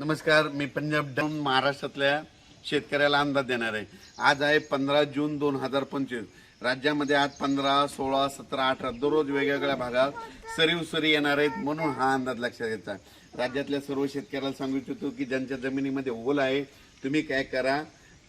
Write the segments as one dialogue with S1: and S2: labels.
S1: नमस्कार मी पंजाब डाऊन महाराष्ट्रातल्या शेतकऱ्याला अंदाज देणार आहे. आज आहे पंधरा जून दोन हजार पंचवीस. राज्यामध्ये आज पंधरा सोळा सतरा अठरा दररोज वेगवेगळ्या भागात सरीव सरी येणार आहेत म्हणून हा अंदाज लक्षात घ्यायचा राज्यातल्या सर्व शेतकऱ्याला सांगू इच्छितो की ज्यांच्या जमिनीमध्ये ओल आहे तुम्ही काय करा.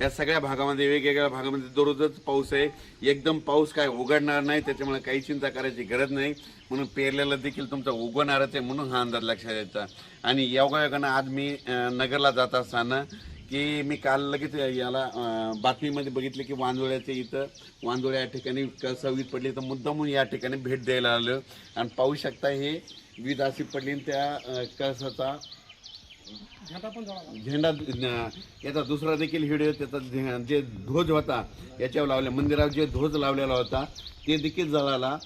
S1: या सगळ्या भागामध्ये वेगवेगळ्या भागामध्ये दररोजच पाऊस आहे. एकदम पाऊस काय उघडणार नाही त्याच्यामुळे काही चिंता करायची गरज नाही. म्हणून पेरलेला देखील तुमचा उगवणारच आहे म्हणून हा अंदाज लक्षात यायचा आणि योगायोगानं आज मी नगरला जात असताना की मी काल लगेच याला बातमीमध्ये बघितलं की वांजोळ्याच्या इथं वांदोळ्या या ठिकाणी सवीत पडली तर मुद्दामून या ठिकाणी भेट द्यायला आलं. आणि पाहू शकता हे वीज अशी पडली आणि त्या कळसाचा झेंडा याचा दुसरा देखील व्हिडिओ त्याचा जे ध्वज होता याच्यावर लावले मंदिरावर जे ध्वज लावलेला होता ते देखील जळाला.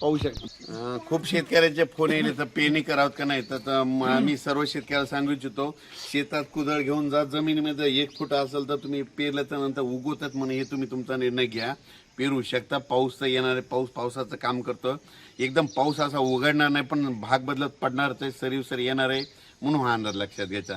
S1: पाहू शकतो. खूप शेतकऱ्याचे फोन येईल तर पेरणी करावं का नाही? तर मी सर्व शेतकऱ्याला सांगू इच्छितो शेतात कुदळ घेऊन जा जमिनीमध्ये एक फूट असेल तर तुम्ही पेरल्याच्या नंतर उगवतात म्हणून हे तुम्ही तुमचा निर्णय घ्या. पेरू शकता पाऊस तर येणार आहे पाऊस पावसाचं काम करतो. एकदम पाऊस असा उघडणार नाही पण भाग बदलत पडणारच आहे सरीव सरी येणार आहे म्हणून हा अंदाज लक्षात घ्यायचा.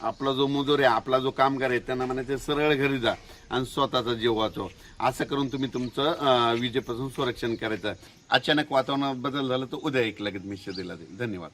S1: आपला जो मजूर आहे आपला जो कामगार आहे त्यांना म्हणायचं सरळ घरी जा आणि स्वतःचा जीव वाचव. असं करून तुम्ही तुमचं विजेपासून संरक्षण करायचं. अचानक वातावरणात बदल झाला तर उद्या एक लगेच मिश्र दिला जाईल. धन्यवाद.